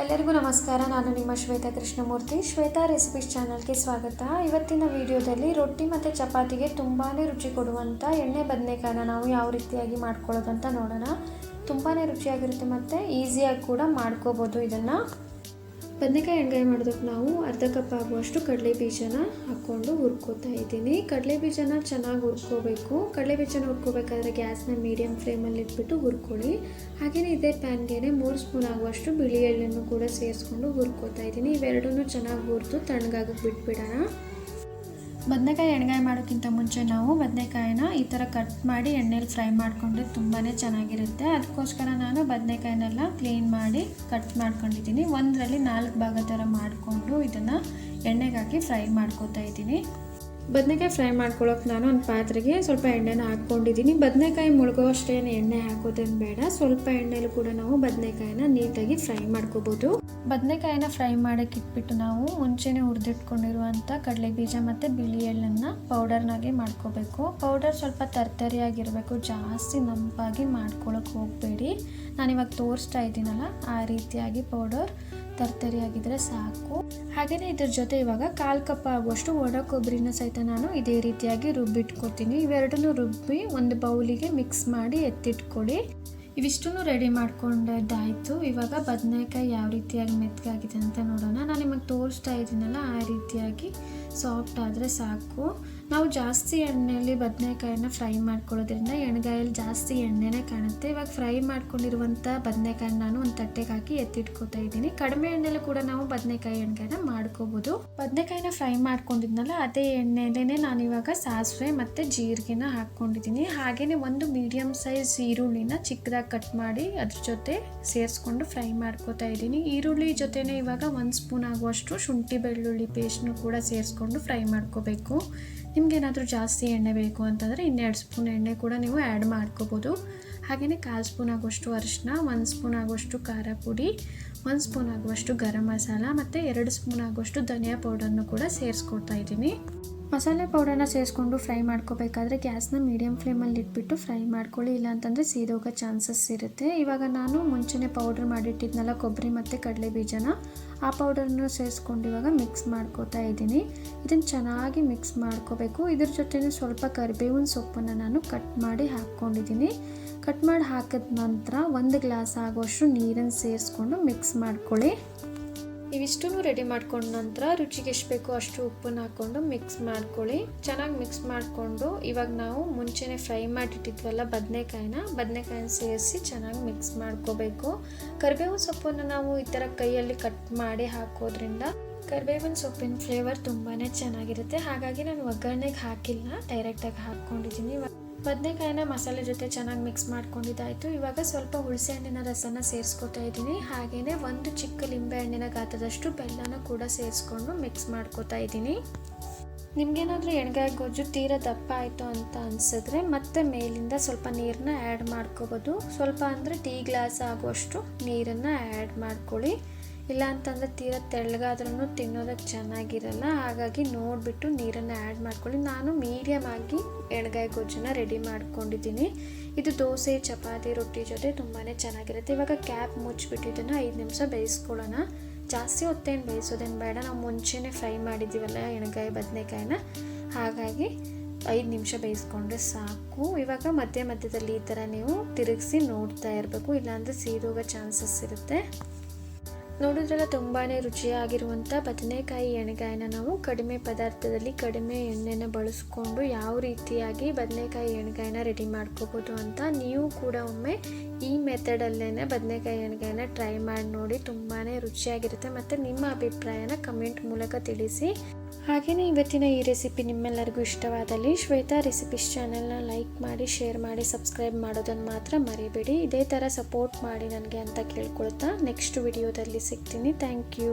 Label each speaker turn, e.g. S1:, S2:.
S1: ಎಲ್ಲರಿಗೂ ನಮಸ್ಕಾರ. ನಾನು ನಿಮ್ಮ ಶ್ವೇತಾ ಕೃಷ್ಣಮೂರ್ತಿ. ಶ್ವೇತಾ ರೆಸಿಪೀಸ್ ಚಾನಲ್ಗೆ ಸ್ವಾಗತ. ಇವತ್ತಿನ ವಿಡಿಯೋದಲ್ಲಿ ರೊಟ್ಟಿ ಮತ್ತು ಚಪಾತಿಗೆ ತುಂಬಾ ರುಚಿ ಕೊಡುವಂಥ ಎಣ್ಣೆ ಬದನೆಕಾಯಿನ ನಾವು ಯಾವ ರೀತಿಯಾಗಿ ಮಾಡ್ಕೊಳ್ಳೋದಂತ ನೋಡೋಣ. ತುಂಬಾ ರುಚಿಯಾಗಿರುತ್ತೆ ಮತ್ತು ಈಸಿಯಾಗಿ ಕೂಡ ಮಾಡ್ಕೋಬೋದು ಇದನ್ನು. ಬದನೆಕಾಯಿ ಎಣ್ಗಾಯಿ ಮಾಡೋದಕ್ಕೆ ನಾವು ಅರ್ಧ ಕಪ್ ಆಗುವಷ್ಟು ಕಡಲೆ ಬೀಜನ ಹಾಕ್ಕೊಂಡು ಹುರ್ಕೋತಾ ಇದ್ದೀನಿ. ಕಡಲೆ ಬೀಜನ ಚೆನ್ನಾಗಿ ಹುರ್ಕೋಬೇಕು. ಕಡಲೆ ಬೀಜನ ಹುರ್ಕೋಬೇಕಾದ್ರೆ ಗ್ಯಾಸ್ನ ಮೀಡಿಯಮ್ ಫ್ಲೇಮಲ್ಲಿ ಇಟ್ಬಿಟ್ಟು ಹುರ್ಕೊಳ್ಳಿ. ಹಾಗೆಯೇ ಇದೇ ಪ್ಯಾನ್ಗೆ ಮೂರು ಸ್ಪೂನ್ ಆಗುವಷ್ಟು ಬಿಳಿ ಎಳ್ಳನ್ನು ಕೂಡ ಸೇರಿಸ್ಕೊಂಡು ಹುರ್ಕೋತಾ ಇದ್ದೀನಿ. ಇವೆರಡೂ ಚೆನ್ನಾಗಿ ಹುರಿದು ತಣ್ಣಗಾಗಕ್ಕೆ ಬಿಟ್ಬಿಡೋಣ. ಬದನೆಕಾಯಿ ಎಣ್ಗಾಯಿ ಮಾಡೋಕ್ಕಿಂತ ಮುಂಚೆ ನಾವು ಬದನೆಕಾಯಿನ ಈ ಥರ ಕಟ್ ಮಾಡಿ ಎಣ್ಣೆಲಿ ಫ್ರೈ ಮಾಡಿಕೊಂಡ್ರೆ ತುಂಬಾ ಚೆನ್ನಾಗಿರುತ್ತೆ. ಅದಕ್ಕೋಸ್ಕರ ನಾನು ಬದನೆಕಾಯಿನೆಲ್ಲ ಕ್ಲೀನ್ ಮಾಡಿ ಕಟ್ ಮಾಡ್ಕೊಂಡಿದ್ದೀನಿ. ಒಂದರಲ್ಲಿ ನಾಲ್ಕು ಭಾಗ ಥರ ಮಾಡಿಕೊಂಡು ಇದನ್ನು ಎಣ್ಣೆಗಾಕಿ ಫ್ರೈ ಮಾಡ್ಕೋತಾ ಇದ್ದೀನಿ. ಬದನೆಕಾಯಿ ಫ್ರೈ ಮಾಡ್ಕೊಳ್ಳೋಕೆ ನಾನು ಒಂದು ಪಾತ್ರೆಗೆ ಸ್ವಲ್ಪ ಎಣ್ಣೆನ ಹಾಕ್ಕೊಂಡಿದ್ದೀನಿ. ಬದನೆಕಾಯಿ ಮುಳುಗೋ ಅಷ್ಟೇನು ಎಣ್ಣೆ ಹಾಕೋದೇನು ಬೇಡ. ಸ್ವಲ್ಪ ಎಣ್ಣೆಲೂ ಕೂಡ ನಾವು ಬದನೆಕಾಯಿನ ನೀಟಾಗಿ ಫ್ರೈ ಮಾಡ್ಕೋಬೋದು. ಬದನೆಕಾಯಿನ ಫ್ರೈ ಮಾಡೋಕೆ ಇಟ್ಬಿಟ್ಟು ನಾವು ಮುಂಚೆನೇ ಹುರಿದಿಟ್ಕೊಂಡಿರುವಂಥ ಕಡಲೆ ಬೀಜ ಮತ್ತು ಬಿಳಿ ಎಳ್ಳನ್ನು ಪೌಡರ್ನಾಗೆ ಮಾಡ್ಕೋಬೇಕು. ಪೌಡರ್ ಸ್ವಲ್ಪ ತರ್ತರಿಯಾಗಿರಬೇಕು. ಜಾಸ್ತಿ ನಂಪಾಗಿ ಮಾಡ್ಕೊಳಕ್ಕೆ ಹೋಗಬೇಡಿ. ನಾನಿವಾಗ ತೋರಿಸ್ತಾ ಇದ್ದೀನಲ್ಲ, ಆ ರೀತಿಯಾಗಿ ಪೌಡರ್ ತರ್ತರಿಯಾಗಿದ್ದರೆ ಸಾಕು. ಹಾಗೆಯೇ ಇದ್ರ ಜೊತೆ ಇವಾಗ ಕಾಲು ಕಪ್ ಆಗುವಷ್ಟು ಒಣ ಕೊಬ್ಬರಿನ ಸಹಿತ ನಾನು ಇದೇ ರೀತಿಯಾಗಿ ರುಬ್ಬಿಟ್ಕೊತೀನಿ ಇವೆರಡನ್ನು ರುಬ್ಬಿ ಒಂದು ಬೌಲಿಗೆ ಮಿಕ್ಸ್ ಮಾಡಿ ಎತ್ತಿಟ್ಕೊಳ್ಳಿ ಇವಿಷ್ಟನ್ನು ರೆಡಿ ಮಾಡ್ಕೊಂಡದ್ದಾಯಿತು. ಇವಾಗ ಬದನೆಕಾಯಿ ಯಾವ ರೀತಿಯಾಗಿ ಮೆತ್ತಗಾಗಿದೆ ಅಂತ ನೋಡೋಣ. ನಾನು ನಿಮಗೆ ತೋರಿಸ್ತಾ ಇದ್ದೀನಲ್ಲ, ಆ ರೀತಿಯಾಗಿ ಸಾಫ್ಟ್ ಆದರೆ ಸಾಕು. ನಾವು ಜಾಸ್ತಿ ಎಣ್ಣೆಯಲ್ಲಿ ಬದನೆಕಾಯಿನ ಫ್ರೈ ಮಾಡ್ಕೊಳ್ಳೋದ್ರಿಂದ ಎಣ್ಗಾಯಲ್ಲಿ ಜಾಸ್ತಿ ಎಣ್ಣೆನೇ ಕಾಣುತ್ತೆ. ಇವಾಗ ಫ್ರೈ ಮಾಡ್ಕೊಂಡಿರುವಂಥ ಬದನೆಕಾಯಿನ ನಾನು ಒಂದು ತಟ್ಟೆಗೆ ಹಾಕಿ ಎತ್ತಿಟ್ಕೋತಾ ಇದ್ದೀನಿ. ಕಡಿಮೆ ಎಣ್ಣೆಲಿ ಕೂಡ ನಾವು ಬದನೆಕಾಯಿ ಎಣ್ಗಾಯನ್ನ ಮಾಡ್ಕೋಬೋದು. ಬದನೆಕಾಯಿನ ಫ್ರೈ ಮಾಡ್ಕೊಂಡಿದ್ನಲ್ಲ, ಅದೇ ಎಣ್ಣೆಲೇ ನಾನು ಇವಾಗ ಸಾಸಿವೆ ಮತ್ತು ಜೀರಿಗೆನ ಹಾಕ್ಕೊಂಡಿದ್ದೀನಿ. ಹಾಗೆಯೇ ಒಂದು ಮೀಡಿಯಮ್ ಸೈಜ್ ಈರುಳ್ಳಿನ ಚಿಕ್ಕದಾಗಿ ಕಟ್ ಮಾಡಿ ಅದ್ರ ಜೊತೆ ಸೇರಿಸ್ಕೊಂಡು ಫ್ರೈ ಮಾಡ್ಕೋತಾ ಇದ್ದೀನಿ. ಈರುಳ್ಳಿ ಜೊತೆನೇ ಇವಾಗ ಒಂದು ಸ್ಪೂನ್ ಆಗುವಷ್ಟು ಶುಂಠಿ ಬೆಳ್ಳುಳ್ಳಿ ಪೇಸ್ಟ್ನು ಕೂಡ ಸೇರಿಸ್ಕೊಂಡು ಫ್ರೈ ಮಾಡ್ಕೋಬೇಕು. ನಿಮ್ಗೇನಾದರೂ ಜಾಸ್ತಿ ಎಣ್ಣೆ ಬೇಕು ಅಂತಂದರೆ ಇನ್ನೆರಡು ಸ್ಪೂನ್ ಎಣ್ಣೆ ಕೂಡ ನೀವು ಆ್ಯಡ್ ಮಾಡ್ಕೋಬೋದು. ಹಾಗೆಯೇ ಕಾಲು ಸ್ಪೂನ್ ಆಗುವಷ್ಟು ಅರಿಶಿನ, ಒಂದು ಸ್ಪೂನ್ ಆಗುವಷ್ಟು ಖಾರ ಪುಡಿ, ಒಂದು ಸ್ಪೂನ್ ಆಗುವಷ್ಟು ಗರಂ ಮಸಾಲ ಮತ್ತು ಎರಡು ಸ್ಪೂನ್ ಆಗುವಷ್ಟು ಧನಿಯಾ ಪೌಡರ್ನು ಕೂಡ ಸೇರಿಸ್ಕೊಡ್ತಾ ಇದ್ದೀನಿ. ಮಸಾಲೆ ಪೌಡರ್ನ ಸೇರಿಸ್ಕೊಂಡು ಫ್ರೈ ಮಾಡ್ಕೋಬೇಕಾದ್ರೆ ಗ್ಯಾಸ್ನ ಮೀಡಿಯಮ್ ಫ್ಲೇಮಲ್ಲಿ ಇಟ್ಬಿಟ್ಟು ಫ್ರೈ ಮಾಡ್ಕೊಳ್ಳಿ, ಇಲ್ಲಾಂತಂದರೆ ಸೀದೋಗೋ ಚಾನ್ಸಸ್ ಇರುತ್ತೆ. ಇವಾಗ ನಾನು ಮುಂಚೆನೇ ಪೌಡರ್ ಮಾಡಿಟ್ಟಿದ್ನಲ್ಲ ಕೊಬ್ಬರಿ ಮತ್ತು ಕಡಲೆ ಬೀಜನ, ಆ ಪೌಡರ್ನ ಸೇರಿಸ್ಕೊಂಡು ಇವಾಗ ಮಿಕ್ಸ್ ಮಾಡ್ಕೋತಾ ಇದ್ದೀನಿ. ಇದನ್ನು ಚೆನ್ನಾಗಿ ಮಿಕ್ಸ್ ಮಾಡ್ಕೋಬೇಕು. ಇದ್ರ ಜೊತೆನೇ ಸ್ವಲ್ಪ ಕರಿಬೇವಿನ ಸೊಪ್ಪನ್ನು ನಾನು ಕಟ್ ಮಾಡಿ ಹಾಕ್ಕೊಂಡಿದ್ದೀನಿ. ಕಟ್ ಮಾಡಿ ಹಾಕಿದ ನಂತರ ಒಂದು ಗ್ಲಾಸ್ ಆಗೋಷ್ಟು ನೀರನ್ನು ಸೇರಿಸ್ಕೊಂಡು ಮಿಕ್ಸ್ ಮಾಡ್ಕೊಳ್ಳಿ. ಇವಿಷ್ಟೂ ರೆಡಿ ಮಾಡ್ಕೊಂಡ ನಂತರ ರುಚಿಗೆ ಎಷ್ಟು ಬೇಕೋ ಅಷ್ಟು ಉಪ್ಪನ್ನ ಹಾಕ್ಕೊಂಡು ಮಿಕ್ಸ್ ಮಾಡ್ಕೊಳ್ಳಿ. ಚೆನ್ನಾಗಿ ಮಿಕ್ಸ್ ಮಾಡಿಕೊಂಡು ಇವಾಗ ನಾವು ಮುಂಚೆನೇ ಫ್ರೈ ಮಾಡಿಟ್ಟಿದ್ವಲ್ಲ ಬದನೆಕಾಯಿನ ಬದನೆಕಾಯಿನ ಸೇರಿಸಿ ಚೆನ್ನಾಗಿ ಮಿಕ್ಸ್ ಮಾಡ್ಕೋಬೇಕು. ಕರಿಬೇವು ಸೊಪ್ಪನ್ನು ನಾವು ಈ ಥರ ಕೈಯಲ್ಲಿ ಕಟ್ ಮಾಡಿ ಹಾಕೋದ್ರಿಂದ ಕರಿಬೇವಿನ ಸೊಪ್ಪಿನ ಫ್ಲೇವರ್ ತುಂಬಾ ಚೆನ್ನಾಗಿರುತ್ತೆ. ಹಾಗಾಗಿ ನಾನು ಒಗ್ಗರಣೆಗೆ ಹಾಕಿಲ್ಲ. ಡೈರೆಕ್ಟಾಗಿ ಹಾಕ್ಕೊಂಡಿದ್ದೀನಿ. ಬದನೆಕಾಯಿನ ಮಸಾಲೆ ಜೊತೆ ಚೆನ್ನಾಗಿ ಮಿಕ್ಸ್ ಮಾಡ್ಕೊಂಡಿದ್ದಾಯಿತು. ಇವಾಗ ಸ್ವಲ್ಪ ಹುಣಸೆ ಹಣ್ಣಿನ ರಸನ ಸೇರಿಸ್ಕೊತಾ ಇದ್ದೀನಿ. ಹಾಗೆಯೇ ಒಂದು ಚಿಕ್ಕ ಲಿಂಬೆ ಹಣ್ಣಿನ ಗಾತ್ರದಷ್ಟು ಬೆಲ್ಲನ ಕೂಡ ಸೇರಿಸ್ಕೊಂಡು ಮಿಕ್ಸ್ ಮಾಡ್ಕೊತಾ ಇದ್ದೀನಿ. ನಿಮಗೇನಾದರೂ ಎಣ್ಗಾಯಿ ಗೊಜ್ಜು ತೀರ ದಪ್ಪ ಆಯಿತು ಅಂತ ಅನಿಸಿದ್ರೆ ಮತ್ತೆ ಮೇಲಿಂದ ಸ್ವಲ್ಪ ನೀರನ್ನ ಆ್ಯಡ್ ಮಾಡ್ಕೋಬೋದು. ಸ್ವಲ್ಪ ಅಂದರೆ ಟೀ ಗ್ಲಾಸ್ ಆಗುವಷ್ಟು ನೀರನ್ನು ಆ್ಯಡ್ ಮಾಡ್ಕೊಳ್ಳಿ. ಇಲ್ಲ ಅಂತಂದರೆ ತೀರಾ ತೆಳ್ಳಗಾದ್ರೂ ತಿನ್ನೋದಕ್ಕೆ ಚೆನ್ನಾಗಿರಲ್ಲ. ಹಾಗಾಗಿ ನೋಡಿಬಿಟ್ಟು ನೀರನ್ನು ಆ್ಯಡ್ ಮಾಡ್ಕೊಳ್ಳಿ. ನಾನು ಮೀಡಿಯಮ್ ಆಗಿ ಎಣ್ಗಾಯಿ ಗೊಜ್ಜನ್ನು ರೆಡಿ ಮಾಡ್ಕೊಂಡಿದ್ದೀನಿ. ಇದು ದೋಸೆ, ಚಪಾತಿ, ರೊಟ್ಟಿ ಜೊತೆ ತುಂಬಾ ಚೆನ್ನಾಗಿರುತ್ತೆ. ಇವಾಗ ಕ್ಯಾಪ್ ಮುಚ್ಚಿಬಿಟ್ಟು ಇದನ್ನು ಐದು ನಿಮಿಷ ಬೇಯಿಸ್ಕೊಳ್ಳೋಣ. ಜಾಸ್ತಿ ಹೊತ್ತೇನು ಬೇಯಿಸೋದೇನು ಬೇಡ. ನಾವು ಮುಂಚೆನೇ ಫ್ರೈ ಮಾಡಿದ್ದೀವಲ್ಲ ಎಣ್ಗಾಯಿ, ಬದನೆಕಾಯಿನ. ಹಾಗಾಗಿ ಐದು ನಿಮಿಷ ಬೇಯಿಸ್ಕೊಂಡ್ರೆ ಸಾಕು. ಇವಾಗ ಮಧ್ಯ ಮಧ್ಯದಲ್ಲಿ ಈ ಥರ ನೀವು ತಿರುಗಿಸಿ ನೋಡ್ತಾ ಇರಬೇಕು. ಇಲ್ಲಾಂದರೆ ಸೀದೋಗೋ ಚಾನ್ಸಸ್ ಇರುತ್ತೆ. ನೋಡಿದ್ರೆಲ್ಲ ತುಂಬಾ ರುಚಿಯಾಗಿರುವಂಥ ಬದನೆಕಾಯಿ ಎಣ್ಗಾಯನ್ನ ನಾವು ಕಡಿಮೆ ಪದಾರ್ಥದಲ್ಲಿ ಕಡಿಮೆ ಎಣ್ಣೆನ ಬಳಸ್ಕೊಂಡು ಯಾವ ರೀತಿಯಾಗಿ ಬದನೆಕಾಯಿ ಎಣ್ಗಾಯನ್ನ ರೆಡಿ ಮಾಡ್ಕೋಬೋದು ಅಂತ ನೀವು ಕೂಡ ಒಮ್ಮೆ ಈ ಮೆಥಡಲ್ಲೇ ಬದನೆಕಾಯಿ ಎಣ್ಗಾಯನ್ನ ಟ್ರೈ ಮಾಡಿ ನೋಡಿ ತುಂಬಾ ರುಚಿಯಾಗಿರುತ್ತೆ. ಮತ್ತು ನಿಮ್ಮ ಅಭಿಪ್ರಾಯನ ಕಮೆಂಟ್ ಮೂಲಕ ತಿಳಿಸಿ. ಹಾಗೆಯೇ ಇವತ್ತಿನ ಈ ರೆಸಿಪಿ ನಿಮ್ಮೆಲ್ಲರಿಗೂ ಇಷ್ಟವಾದಲ್ಲಿ ಶ್ವೇತಾ ರೆಸಿಪೀಸ್ ಚಾನೆಲ್ನ ಲೈಕ್ ಮಾಡಿ, ಶೇರ್ ಮಾಡಿ, ಸಬ್ಸ್ಕ್ರೈಬ್ ಮಾಡೋದನ್ನು ಮಾತ್ರ ಮರಿಬೇಡಿ. ಇದೇ ಥರ ಸಪೋರ್ಟ್ ಮಾಡಿ ನನಗೆ ಅಂತ ಕೇಳ್ಕೊಳ್ತಾ ನೆಕ್ಸ್ಟ್ ವಿಡಿಯೋದಲ್ಲಿ ಸಿಗ್ತೀನಿ. Thank you.